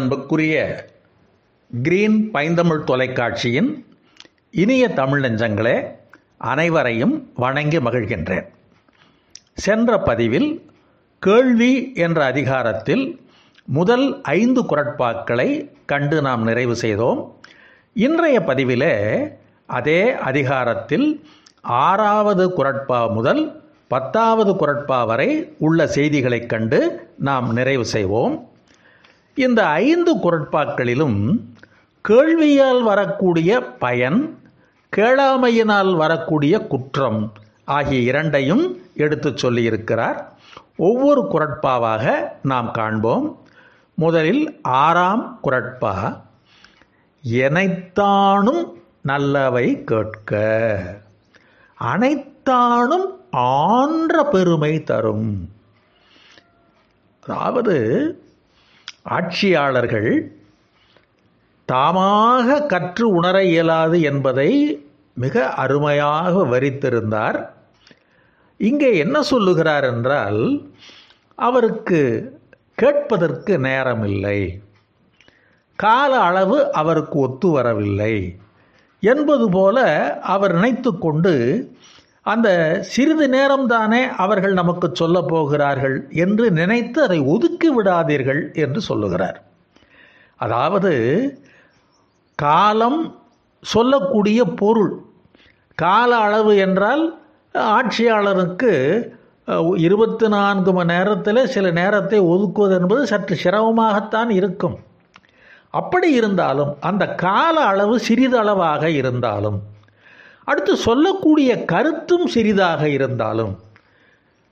அன்புக்குரிய கிரீன் பைந்தமிழ் தொலைக்காட்சியின் இனிய தமிழ் நெஞ்சங்களே அனைவரையும் வணங்கி மகிழ்கின்றேன். சென்ற பதிவில் கேள்வி என்ற அதிகாரத்தில் முதல் ஐந்து குரட்பாக்களை கண்டு நாம் நிறைவு செய்தோம். இன்றைய பதிவிலே அதே அதிகாரத்தில் ஆறாவது குரட்பா முதல் பத்தாவது குரட்பா வரை உள்ள செய்திகளைக் கண்டு நாம் நிறைவு செய்வோம். இந்த ஐந்து குரட்பாக்களிலும் கேள்வியால் வரக்கூடிய பயன் கேளாமையினால் வரக்கூடிய குற்றம் ஆகிய இரண்டையும் எடுத்துச் சொல்லியிருக்கிறார். ஒவ்வொரு குரட்பாவாக நாம் காண்போம். முதலில் ஆறாம் குரட்பா எனைத்தானும் நல்லவை கேட்க அனைத்தானும் ஆன்ற பெருமை தரும். அதாவது ஆட்சியாளர்கள் தாமாக கற்று உணர இயலாது என்பதை மிக அருமையாக வரித்திருந்தார். இங்கே என்ன சொல்லுகிறார் என்றால் அவருக்கு கேட்பதற்கு நேரமில்லை. கால அளவு அவருக்கு ஒத்து வரவில்லை. என்பது போல அவர் நினைத்து கொண்டு அந்த சிறிது நேரம்தானே அவர்கள் நமக்கு சொல்ல போகிறார்கள் என்று நினைத்து அதை ஒதுக்கி விடாதீர்கள் என்று சொல்லுகிறார். அதாவது காலம் சொல்லக்கூடிய பொருள் கால அளவு என்றால் ஆட்சியாளருக்கு இருபத்தி நான்கு மணி நேரத்தில் சில நேரத்தை ஒதுக்குவது என்பது சற்று சிரமமாகத்தான் இருக்கும். அப்படி இருந்தாலும் அந்த கால அளவு சிறிதளவாக இருந்தாலும் அடுத்து சொல்லக்கூடிய கருத்தும் சிறிதாக இருந்தாலும்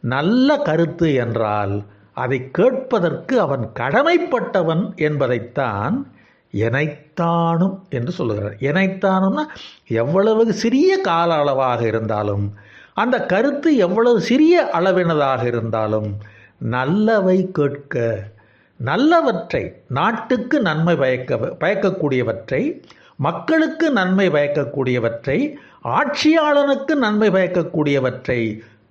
நல்ல கருத்து என்றால் அதை கேட்பதற்கு அவன் கடமைப்பட்டவன் என்பதைத்தான் எனைத்தானும் என்று சொல்லுகிறார். எனைத்தானும்னா எவ்வளவு சிறிய கால அளவாக இருந்தாலும் அந்த கருத்து எவ்வளவு சிறிய அளவினதாக இருந்தாலும் நல்லவை கேட்க நல்லவற்றை நாட்டுக்கு நன்மை பயக்க பயக்கக்கூடியவற்றை மக்களுக்கு நன்மை பயக்கக்கூடியவற்றை ஆட்சியாளனுக்கு நன்மை பயக்கக்கூடியவற்றை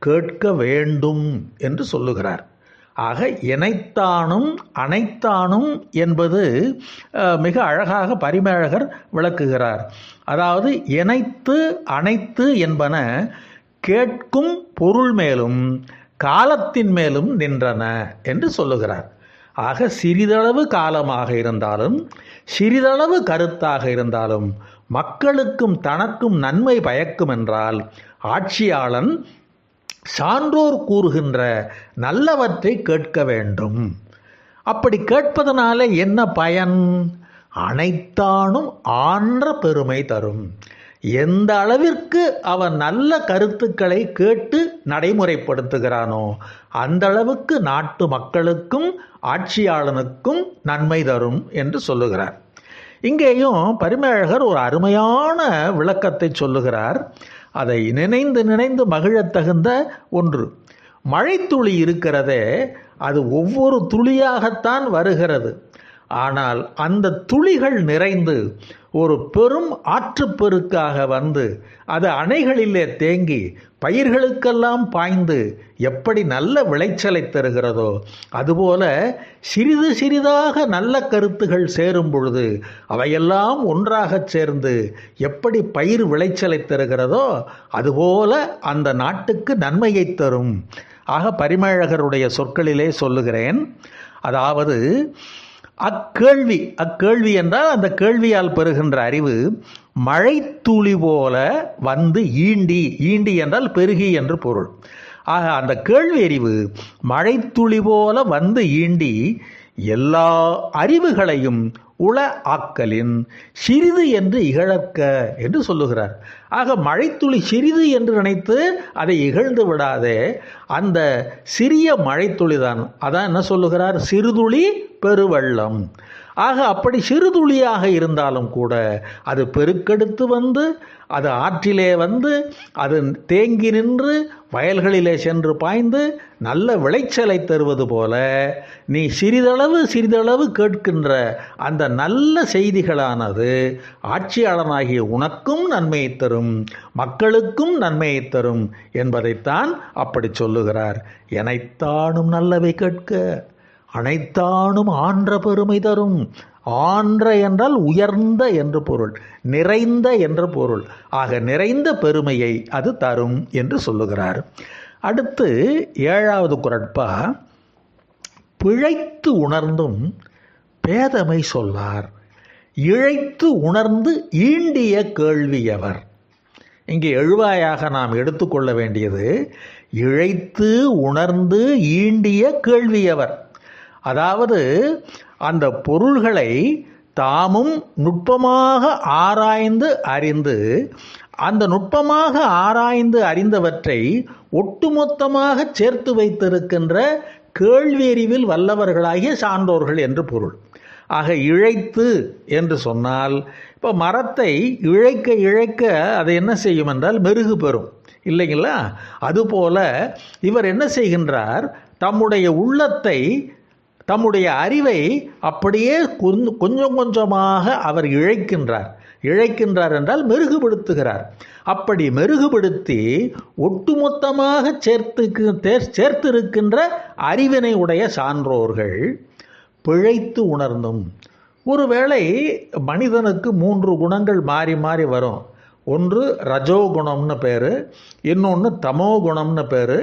கேட்க வேண்டும் என்று சொல்லுகிறார். ஆக இணைத்தானும் அனைத்தானும் என்பது மிக அழகாக பரிமேழகர் விளக்குகிறார். அதாவது இணைத்து அனைத்து என்பன கேட்கும் பொருள் மேலும் காலத்தின் மேலும் நின்றன என்று சொல்லுகிறார். ஆக சிறிதளவு காலமாக இருந்தாலும் சிறிதளவு கருத்தாக இருந்தாலும் மக்களுக்கும் தனக்கும் நன்மை பயக்கும் என்றால் ஆட்சியாளன் சான்றோர் கூறுகின்ற நல்லவற்றை கேட்க வேண்டும். அப்படி கேட்பதனால என்ன பயன்? அனைத்தானும் ஆன்ற பெருமை தரும். எந்த அளவிற்கு அவன் நல்ல கருத்துக்களை கேட்டு நடைமுறைப்படுத்துகிறானோ அந்த அளவுக்கு நாட்டு மக்களுக்கும் ஆட்சியாளனுக்கும் நன்மை தரும் என்று சொல்லுகிறார். இங்கேயும் பரிமேழகர் ஒரு அருமையான விளக்கத்தை சொல்லுகிறார். அதை நினைந்து நினைந்து மகிழத் தகுந்த ஒன்று. மழைத்துளி இருக்கிறதே அது ஒவ்வொரு துளியாகத்தான் வருகிறது. ஆனால் அந்த துளிகள் நிறைந்து ஒரு பெரும் ஆற்றுப்பெருக்காக வந்து அது அணைகளிலே தேங்கி பயிர்களுக்கெல்லாம் பாய்ந்து எப்படி நல்ல விளைச்சலை தருகிறதோ அதுபோல சிறிது சிறிதாக நல்ல கருத்துகள் சேரும் பொழுது அவையெல்லாம் ஒன்றாக சேர்ந்து எப்படி பயிர் விளைச்சலை தருகிறதோ அதுபோல அந்த நாட்டுக்கு நன்மையை தரும். ஆக பரிமேழகருடைய சொற்களிலே சொல்லுகிறேன். அதாவது அக்கேள்வி அக்கேள்வி என்றால் அந்த கேள்வியால் பெறுகின்ற அறிவு மழைத்துளி போல வந்து ஈண்டி ஈண்டி என்றால் பெருகி என்று பொருள். ஆக அந்த கேள்வி அறிவு மழைத்துளி போல வந்து ஈண்டி எல்லா அறிவுகளையும் உள ஆக்கலின் சிறிது என்று இகழக்க என்று சொல்லுகிறார். ஆக மழைத்துளி சிறிது என்று நினைத்து அதை இகழ்ந்து விடாதே. அந்த சிறிய மழைத்துளி தான் அதான் என்ன சொல்லுகிறார்? சிறுதுளி பெருவெள்ளம். ஆக அப்படி சிறுதுளியாக இருந்தாலும் கூட அது பெருக்கெடுத்து வந்து அது ஆற்றிலே வந்து அது தேங்கி நின்று வயல்களிலே சென்று பாய்ந்து நல்ல விளைச்சலை தருவது போல நீ சிறிதளவு சிறிதளவு கேட்கின்ற அந்த நல்ல செய்திகளானது ஆட்சியாளனாகிய உனக்கும் நன்மையை தரும் மக்களுக்கும் நன்மையை தரும் என்பதைத்தான் அப்படி சொல்லுகிறார். எனைத்தானும் நல்லவை கேட்க அனைத்தானும் ஆன்ற பெருமை தரும். ஆன்ற என்றால் உயர்ந்த என்று பொருள் நிறைந்த என்று பொருள். ஆக நிறைந்த பெருமையை அது தரும் என்று சொல்லுகிறார். அடுத்து ஏழாவது குரட்பா பிழைத்து உணர்ந்தும் பேதமை சொல்லார். இழைத்து உணர்ந்து ஈண்டிய கேள்வியவர் இங்கே எழுவாயாக நாம் எடுத்துக்கொள்ள வேண்டியது இழைத்து உணர்ந்து ஈண்டிய கேள்வியவர் அதாவது அந்த பொருள்களை தாமும் நுட்பமாக ஆராய்ந்து அறிந்து அந்த நுட்பமாக ஆராய்ந்து அறிந்தவற்றை ஒட்டுமொத்தமாக சேர்த்து வைத்திருக்கின்ற கேள்வியறிவில் வல்லவர்களாகிய சான்றோர்கள் என்று பொருள். ஆக இழைத்து என்று சொன்னால் இப்போ மரத்தை இழைக்க இழைக்க அதை என்ன செய்யும் என்றால் மெருகு பெறும். இல்லைங்களா? அதுபோல இவர் என்ன செய்கின்றார்? தம்முடைய உள்ளத்தை தம்முடைய அறிவை அப்படியே கொஞ்சம் கொஞ்சமாக அவர் இழைக்கின்றார். இழைக்கின்றார் என்றால் மெருகுபடுத்துகிறார். அப்படி மெருகுபடுத்தி ஒட்டுமொத்தமாக சேர்த்து சேர்த்திருக்கின்ற அறிவினை உடைய சான்றோர்கள் பிழைத்து உணர்ந்தும். ஒருவேளை மனிதனுக்கு மூன்று குணங்கள் மாறி மாறி வரும். ஒன்று ரஜோகுணம்னு பேர் இன்னொன்று தமோ குணம்னு பேர்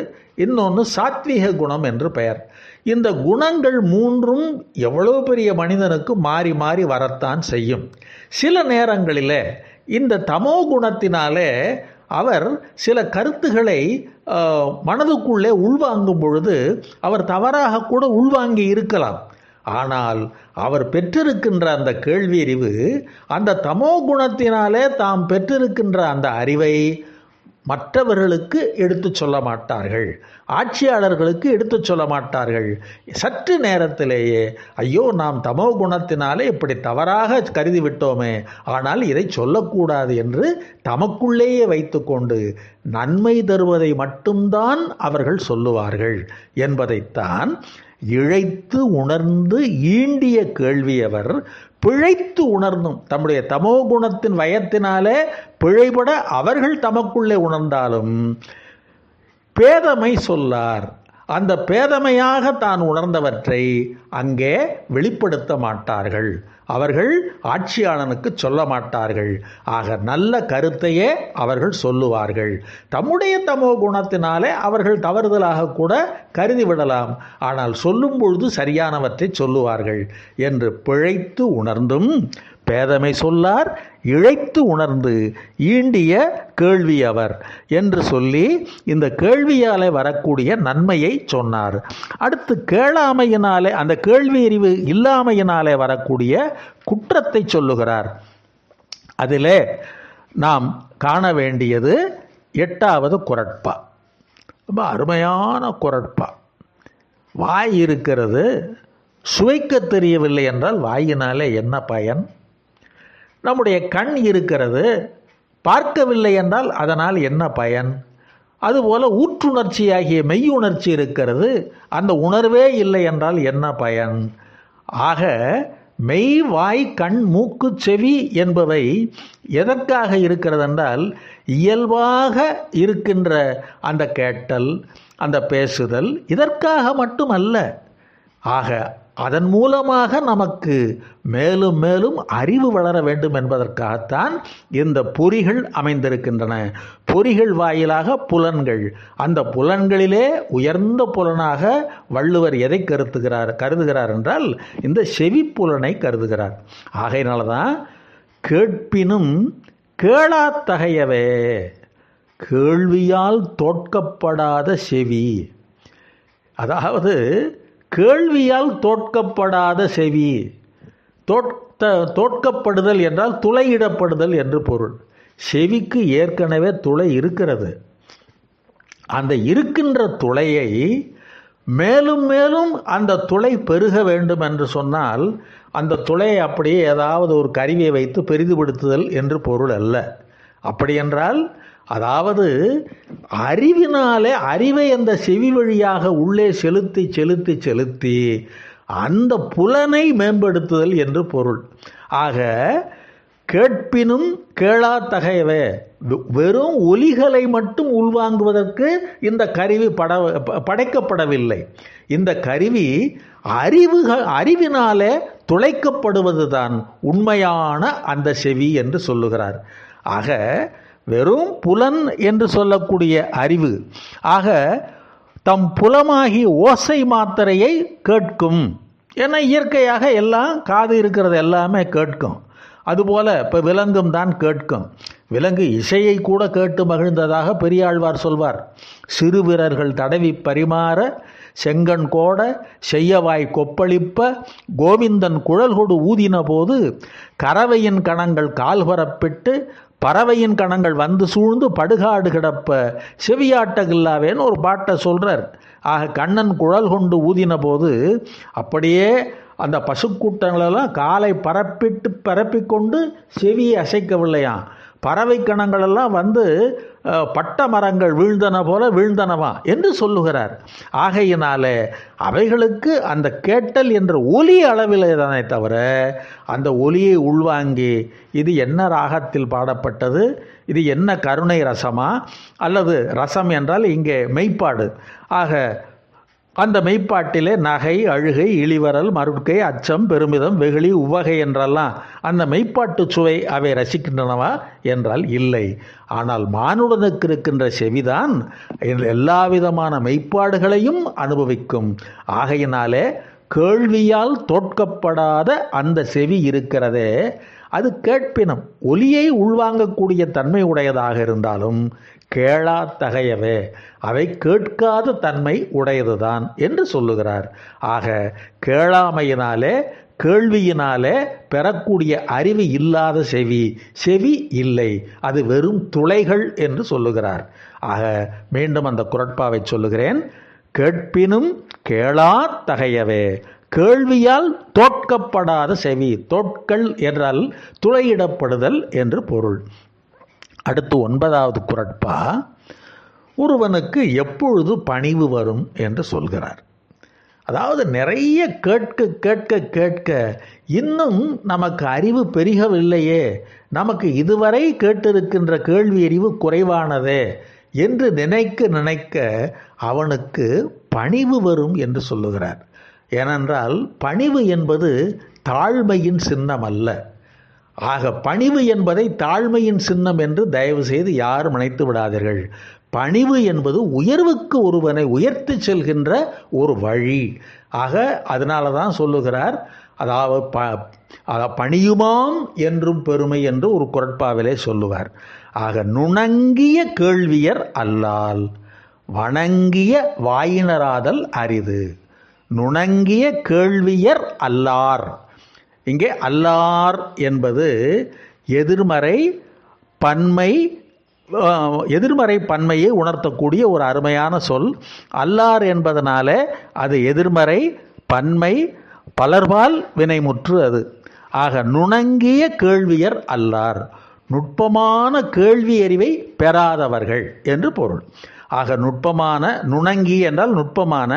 இன்னொன்று சாத்வீக குணம் என்று பெயர். இந்த குணங்கள் மூன்றும் எவ்வளோ பெரிய மனிதனுக்கு மாறி மாறி வரத்தான் செய்யும். சில நேரங்களில் இந்த தமோ குணத்தினாலே அவர் சில கருத்துக்களை மனதுக்குள்ளே உள்வாங்கும் பொழுது அவர் தவறாக கூட உள்வாங்கி இருக்கலாம். ஆனால் அவர் பெற்றிருக்கின்ற அந்த கேள்வி அறிவு அந்த தமோ குணத்தினாலே தாம் பெற்றிருக்கின்ற அந்த அறிவை மற்றவர்களுக்கு எடுத்து சொல்ல மாட்டார்கள். ஆட்சியாளர்களுக்கு எடுத்து சொல்ல மாட்டார்கள். சற்று நேரத்திலேயே ஐயோ நாம் தமோ குணத்தினாலே இப்படி தவறாக கருதி விட்டோமே ஆனால் இதை சொல்லக்கூடாது என்று தமக்குள்ளேயே வைத்துக்கொண்டு நன்மை தருவதை மட்டும்தான் அவர்கள் சொல்லுவார்கள் என்பதைத்தான் இழைத்து உணர்ந்து ஈண்டிய கேள்வியவர் பிழைத்து உணர்ந்தும் தம்முடைய தமோ குணத்தின் வயத்தினாலே பிழைபட அவர்கள் தமக்குள்ளே உணர்ந்தாலும் பேதமை சொல்லார். அந்த பேதமையாக தான் உணர்ந்தவற்றை அங்கே வெளிப்படுத்த மாட்டார்கள். அவர்கள் ஆட்சியாளனுக்கு சொல்ல மாட்டார்கள். ஆக நல்ல கருத்தையே அவர்கள் சொல்லுவார்கள். தம்முடைய தமோ குணத்தினாலே அவர்கள் தவறுதலாக கூட கருதிவிடலாம் ஆனால் சொல்லும் பொழுது சரியானவற்றை சொல்லுவார்கள் என்று பிழைத்து உணர்ந்தும் பேதமை சொல்லார் இழைத்து உணர்ந்து ஈண்டிய கேள்வி அவர் என்று சொல்லி இந்த கேள்வியாலே வரக்கூடிய நன்மையை சொன்னார். அடுத்து கேளாமையினாலே அந்த கேள்வி அறிவு இல்லாமையினாலே வரக்கூடிய குற்றத்தை சொல்லுகிறார். அதிலே நாம் காண வேண்டியது எட்டாவது குரட்பா. ரொம்ப அருமையான குரட்பா. வாய் இருக்கிறது சுவைக்க தெரியவில்லை என்றால் வாயினாலே என்ன பயன்? நம்முடைய கண் இருக்கிறது பார்க்கவில்லை என்றால் அதனால் என்ன பயன்? அதுபோல் ஊற்றுணர்ச்சியாகிய மெய்யுணர்ச்சி இருக்கிறது அந்த உணர்வே இல்லை என்றால் என்ன பயன்? ஆக மெய் வாய் கண் மூக்கு செவி என்பவை எதற்காக இருக்கிறது என்றால் இயல்பாக இருக்கின்ற அந்த கேட்டல் அந்த பேசுதல் இதற்காக மட்டுமல்ல. ஆக அதன் மூலமாக நமக்கு மேலும் மேலும் அறிவு வளர வேண்டும் என்பதற்காகத்தான் இந்த பொறிகள் அமைந்திருக்கின்றன. பொறிகள் வாயிலாக புலன்கள். அந்த புலன்களிலே உயர்ந்த புலனாக வள்ளுவர் எதை கருத்துகிறார் கருதுகிறார் என்றால் இந்த செவி கருதுகிறார். ஆகையினால தான் கேட்பினும் கேளாத்தகையவே கேள்வியால் தோற்கப்படாத செவி. அதாவது கேள்வியால் தோற்கப்படாத செவி. தோற்க தோற்கப்படுதல் என்றால் துளையிடப்படுதல் என்று பொருள். செவிக்கு ஏற்கனவே துளை இருக்கிறது. அந்த இருக்கின்ற துளையை மேலும் மேலும் அந்த துளை பெருக வேண்டும் என்று சொன்னால் அந்த துளையை அப்படியே ஏதாவது ஒரு கருவியை வைத்து பெரிதுபடுத்துதல் என்று பொருள் அல்ல. அப்படியென்றால் அதாவது அறிவினாலே அறிவை அந்த செவி வழியாக உள்ளே செலுத்தி செலுத்தி செலுத்தி அந்த புலனை மேம்படுத்துதல் என்று பொருள். ஆக கேட்பினும் கேளாத்தகையவே வெறும் ஒலிகளை மட்டும் உள்வாங்குவதற்கு இந்த கருவி பட படைக்கப்படவில்லை. இந்த கருவி அறிவுகள் அறிவினாலே துளைக்கப்படுவதுதான் உண்மையான அந்த செவி என்று சொல்லுகிறார். ஆக வெறும் புலன் என்று சொல்லக்கூடிய அறிவு. ஆக தம் புலமாகி ஓசை மாத்திரையை கேட்கும். ஏன்னா இயற்கையாக எல்லாம் காது இருக்கிறது எல்லாமே கேட்கும். அதுபோல இப்போ விலங்கும் தான் கேட்கும். விலங்கு இசையை கூட கேட்டு மகிழ்ந்ததாக பெரியாழ்வார் சொல்வார். சிறு வீரர்கள் தடவி பரிமாற செங்கண் கோட செய்யவாய் கொப்பளிப்ப கோவிந்தன் குழல் கொடு ஊதின போது கறவையின் கணங்கள் கால்பரப்பிட்டு பறவையின் கணங்கள் வந்து சூழ்ந்து படுகாடு கிடப்ப செவியாட்டகில்லாவேன்னு ஒரு பாட்டை சொல்கிறார் ஆக கண்ணன் குழல் கொண்டு ஊதின போது அப்படியே அந்த பசுக்கூட்டங்களெல்லாம் காலை பரப்பிட்டு பரப்பிக்கொண்டு செவியை அசைக்கவில்லையாம். பறவை கணங்களெல்லாம் வந்து பட்ட மரங்கள் வீழ்ந்தன போல வீழ்ந்தனவா என்று சொல்லுகிறார். ஆகையினாலே அவைகளுக்கு அந்த கேட்டல் என்ற ஒலி அளவில் தானே தவிர அந்த ஒலியை உள்வாங்கி இது என்ன ராகத்தில் பாடப்பட்டது இது என்ன கருணை ரசமா அல்லது ரசம் என்றால் இங்கே மெய்ப்பாடு. ஆக அந்த மெய்ப்பாட்டிலே நகை அழுகை இழிவரல் மருட்கை அச்சம் பெருமிதம் வெகுளி உவகை என்றெல்லாம் அந்த மெய்ப்பாட்டு சுவை அவை ரசிக்கின்றனவா என்றால் இல்லை. ஆனால் மானுடனுக்கு இருக்கின்ற செவிதான் எல்லா விதமான மெய்ப்பாடுகளையும் அனுபவிக்கும். ஆகையினாலே கேள்வியால் தோற்கப்படாத அந்த செவி இருக்கிறதே. அது கேட்பினம். ஒலியை உள்வாங்கக்கூடிய தன்மை உடையதாக இருந்தாலும் கேளா தகையவே அவை கேட்காத தன்மை உடையதுதான் என்று சொல்லுகிறார். ஆக கேளாமையினாலே கேள்வியினாலே பெறக்கூடிய அறிவு இல்லாத செவி செவி இல்லை அது வெறும் துளைகள் என்று சொல்லுகிறார். ஆக மீண்டும் அந்த குரட்பாவை சொல்லுகிறேன். கேட்பினும் கேளா தகையவே கேள்வியால் தோற்கப்படாத செவி. தோட்கள் என்றால் துளையிடப்படுதல் என்று பொருள். அடுத்து ஒன்பதாவது குரட்பா ஒருவனுக்கு எப்பொழுது பணிவு வரும் என்று சொல்கிறார். அதாவது நிறைய கேட்க கேட்க கேட்க இன்னும் நமக்கு அறிவு பெருகவில்லையே. நமக்கு இதுவரை கேட்டிருக்கின்ற கேள்வி அறிவு குறைவானதே என்று நினைக்க நினைக்க அவனுக்கு பணிவு வரும் என்று சொல்லுகிறார். ஏனென்றால் பணிவு என்பது தாழ்மையின் சின்னம் அல்ல ஆக பணிவு என்பதை தாழ்மையின் சின்னம் என்று தயவு செய்து யாரும் நினைத்து விடாதீர்கள். பணிவு என்பது உயர்வுக்கு ஒருவனை உயர்த்தி செல்கின்ற ஒரு வழி. ஆக அதனால தான் சொல்லுகிறார் அதாவது ப பணியுமாம் என்றும் பெருமை என்று ஒரு குரட்பாவிலே சொல்லுவார். ஆக நுணங்கிய கேள்வியர் அல்லால் வணங்கிய வாயினராதல் அரிது. நுணங்கிய கேள்வியர் அல்லார். இங்கே அல்லார் என்பது எதிர்மறை பன்மை எதிர்மறை பன்மையை உணர்த்தக்கூடிய ஒரு அருமையான சொல். அல்லார் என்பதனால அது எதிர்மறை பன்மை பலர்பால் வினைமுற்று அது. ஆக நுணங்கிய கேள்வியர் அல்லார். நுட்பமான கேள்வி அறிவை பெறாதவர்கள் என்று பொருள். ஆக நுட்பமான நுணங்கி என்றால் நுட்பமான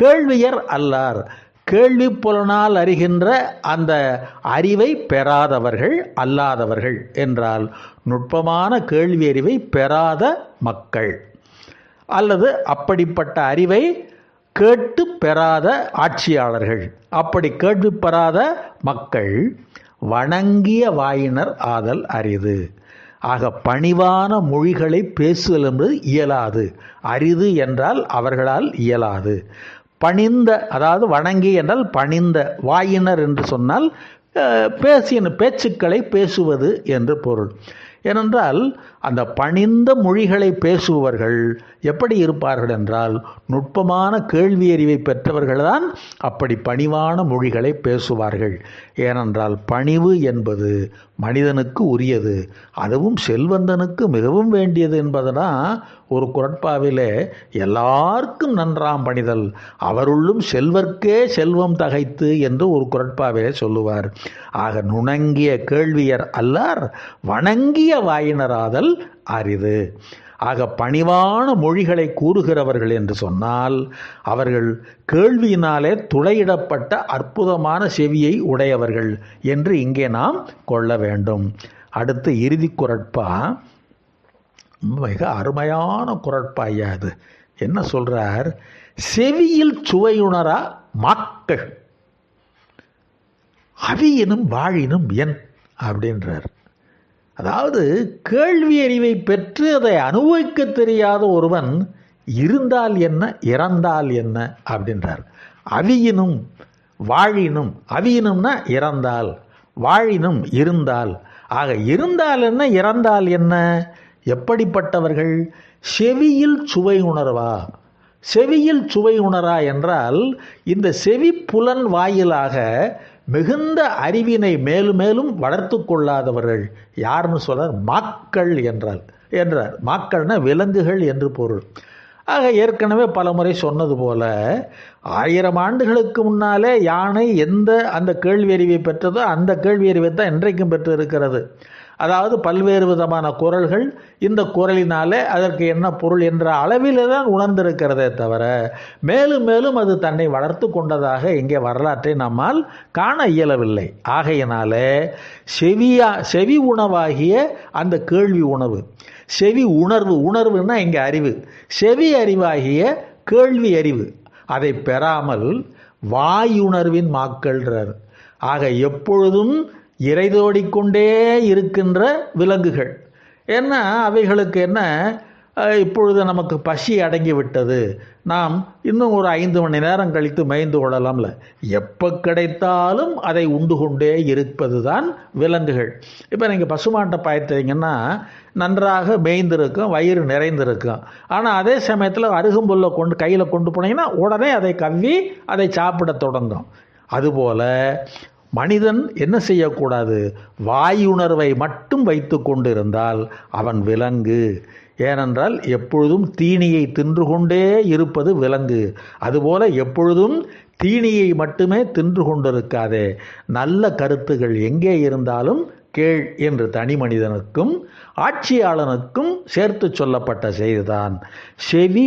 கேள்வியர் அல்லார். கேள்வி புலனால் அறிகின்ற அந்த அறிவை பெறாதவர்கள் அல்லாதவர்கள் என்றால் நுட்பமான கேள்வி அறிவை பெறாத மக்கள். அல்லது அப்படிப்பட்ட அறிவை கேட்டு பெறாத ஆட்சியாளர்கள். அப்படி கேள்வி பெறாத மக்கள் வணங்கிய வாயினர் ஆதல் அரிது. ஆக பணிவான மொழிகளை பேசுதல் என்பது இயலாது. அரிது என்றால் அவர்களால் இயலாது. பணிந்த அதாவது வணங்கி என்றால் பணிந்த வாயினர் என்று சொன்னால் பேசின பேச்சுக்களை பேசுவது என்று பொருள். ஏனென்றால் அந்த பணிந்த மொழிகளை பேசுபவர்கள் எப்படி இருப்பார்கள் என்றால் நுட்பமான கேள்வி அறிவை பெற்றவர்கள்தான் அப்படி பணிவான மொழிகளை பேசுவார்கள். ஏனென்றால் பணிவு என்பது மனிதனுக்கு உரியது அதுவும் செல்வந்தனுக்கு மிகவும் வேண்டியது என்பதுதான் ஒரு குரட்பாவிலே எல்லாருக்கும் நன்றாம் பணிதல். அவருள்ளும் செல்வர்க்கே செல்வம் தகைத்து என்று ஒரு குரட்பாவிலே சொல்லுவார். ஆக நுணங்கிய கேள்வியர் அல்லார் வணங்கிய வாயினராதல் அரிது. ஆக பணிவான மொழிகளை கூறுகிறவர்கள் என்று சொன்னால் அவர்கள் கேள்வியினாலே துளையிடப்பட்ட அற்புதமான செவியை உடையவர்கள் என்று இங்கே நாம் கொள்ள வேண்டும். அடுத்து இறுதி குரட்பா. மிக அருமையான குரட்பா ஐயா அது என்ன சொல்றார்? செவியில் சுவையுணரா மக்கள். அவியினும் வாழினும் என் அப்படின்றார். அதாவது கேள்வி அறிவை பெற்று அதை அனுபவிக்க தெரியாத ஒருவன் இருந்தால் என்ன இறந்தால் என்ன அப்படின்றார். அவியினும் வாழினும் அவியினும்னா இறந்தால் வாழினும் இருந்தால். ஆக இருந்தால் என்ன இறந்தால் என்ன? எப்படிப்பட்டவர்கள்? செவியில் சுவை உணர்வா? செவியில் சுவை உணரா என்றால் இந்த செவி புலன் வாயிலாக மிகுந்த அறிவினை மேலும் மேலும் வளர்த்து கொள்ளாதவர்கள் யாருன்னு சொல்றார் மாக்கள் என்றால் என்றார். மாக்கள்னா விலங்குகள் என்று பொருள். ஆக ஏற்கனவே பலமுறை சொன்னது போல ஆயிரம் ஆண்டுகளுக்கு முன்னாலே யானை எந்த அந்த கேள்வி அறிவை பெற்றதோ அந்த கேள்வி அறிவை தான் இன்றைக்கும் பெற்று இருக்கிறது அதாவது பல்வேறு விதமான குரல்கள் இந்த குரலினாலே அதற்கு என்ன பொருள் என்ற அளவிலே தான் உணர்ந்திருக்கிறதே தவிர மேலும் மேலும் அது தன்னை வளர்த்து கொண்டதாக இங்கே வரலாற்றை நம்மால் காண இயலவில்லை. ஆகையினாலே செவியா செவி உணவாகிய அந்த கேள்வி உணவு செவி உணர்வு உணர்வுன்னா இங்கே அறிவு செவி அறிவாகிய கேள்வி அறிவு அதை பெறாமல் வாயுணர்வின் மாக்கள்றார். ஆக எப்பொழுதும் இறைதோடிக்கொண்டே இருக்கின்ற விலங்குகள். ஏன்னா அவைகளுக்கு என்ன? இப்பொழுது நமக்கு பசி அடங்கி விட்டது நாம் இன்னும் ஒரு ஐந்து மணி நேரம் கழித்து மேய்ந்து கொள்ளலாம்ல. எப்போ கிடைத்தாலும் அதை உண்டு கொண்டே இருப்பது தான் விலங்குகள். இப்போ நீங்கள் பசுமாட்டை பாய்த்தீங்கன்னா நன்றாக மேய்ந்திருக்கும் வயிறு நிறைந்திருக்கும். ஆனால் அதே சமயத்தில் அருகம்புல்லை கொண்டு கையில் கொண்டு போனீங்கன்னா உடனே அதை கவ்வி அதை சாப்பிட தொடங்கும். அதுபோல மனிதன் என்ன செய்யக்கூடாது? வாயுணர்வை மட்டும் வைத்து கொண்டிருந்தால் அவன் விலங்கு. ஏனென்றால் எப்பொழுதும் தீனியை தின்று கொண்டே இருப்பது விலங்கு. அதுபோல எப்பொழுதும் தீனியை மட்டுமே தின்று கொண்டிருக்காதே. நல்ல கருத்துகள் எங்கே இருந்தாலும் கேள் என்று தனி மனிதனுக்கும் ஆட்சியாளனுக்கும் சேர்த்து சொல்லப்பட்ட செய்திதான். செவி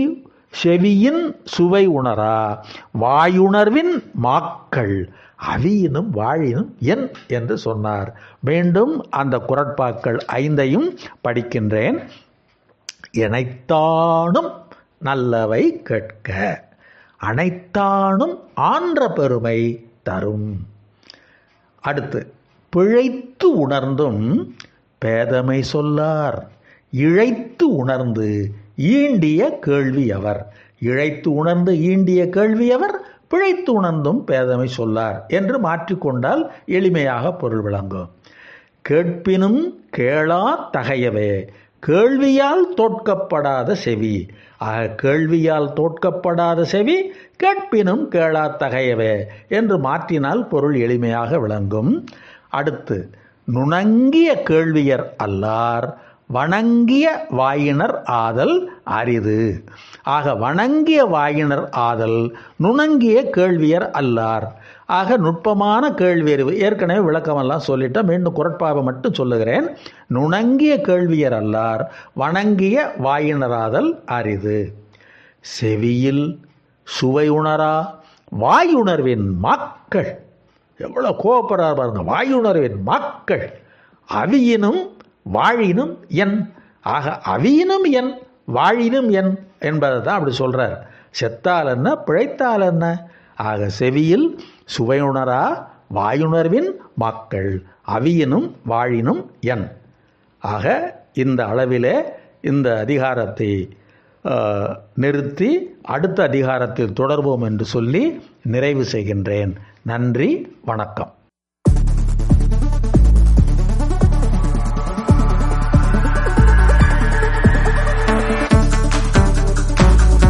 செவியின் சுவை உணரா. வாயுணர்வின் மாக்கள். அவியினும் வாழினும் என் என்று சொன்னார். மீண்டும் அந்த குரட்பாக்கள் ஐந்தையும் படிக்கின்றேன். இணைத்தானும் நல்லவை கேட்க அனைத்தானும் ஆன்ற பெருமை தரும். அடுத்து பிழைத்து உணர்ந்தும் பேதமை சொல்லார். இழைத்து உணர்ந்து ஈண்டிய கேள்வியவர் இழைத்து உணர்ந்து ஈண்டிய கேள்வியவர் பிழைத்து உணர்ந்தும் பேதமை சொல்லார் என்று மாற்றிக்கொண்டால் எளிமையாக பொருள் விளங்கும். கேட்பினும் கேளா தகையவே கேள்வியால் தோற்கப்படாத செவி. ஆக கேள்வியால் தோற்கப்படாத செவி கேட்பினும் கேளா தகையவே என்று மாற்றினால் பொருள் எளிமையாக விளங்கும். அடுத்து நுணங்கிய கேள்வியர் அல்லார். வணங்கிய வாயினர் ஆதல் அரிது. ஆக வணங்கிய வாயினர் ஆதல் நுணங்கிய கேள்வியர் அல்லார். ஆக நுட்பமான கேள்வியறிவு ஏற்கனவே விளக்கமெல்லாம் சொல்லிட்டேன் மீண்டும் குரட்பாவை மட்டும் சொல்லுகிறேன். நுணங்கிய கேள்வியர் அல்லார் வணங்கிய வாயினராதல் அரிது. செவியில் சுவை உணரா வாயுணர்வின் மக்கள். எவ்வளோ கோபப்படுறா பாருங்க வாயுணர்வின் மக்கள். அவியினும் வாழினும் என் ஆக அவியினும் என் வாழினும் என் என்பதை தான் அப்படி சொல்கிறார் செத்தால் என்ன பிழைத்தால் என்ன ஆக செவியில் சுவையுணரா வாயுணர்வின் மக்கள் அவியினும் வாழினும் என். ஆக இந்த அளவிலே இந்த அதிகாரத்தை நிறுத்தி அடுத்த அதிகாரத்தில் தொடர்வோம் என்று சொல்லி நிறைவு செய்கின்றேன். நன்றி வணக்கம்.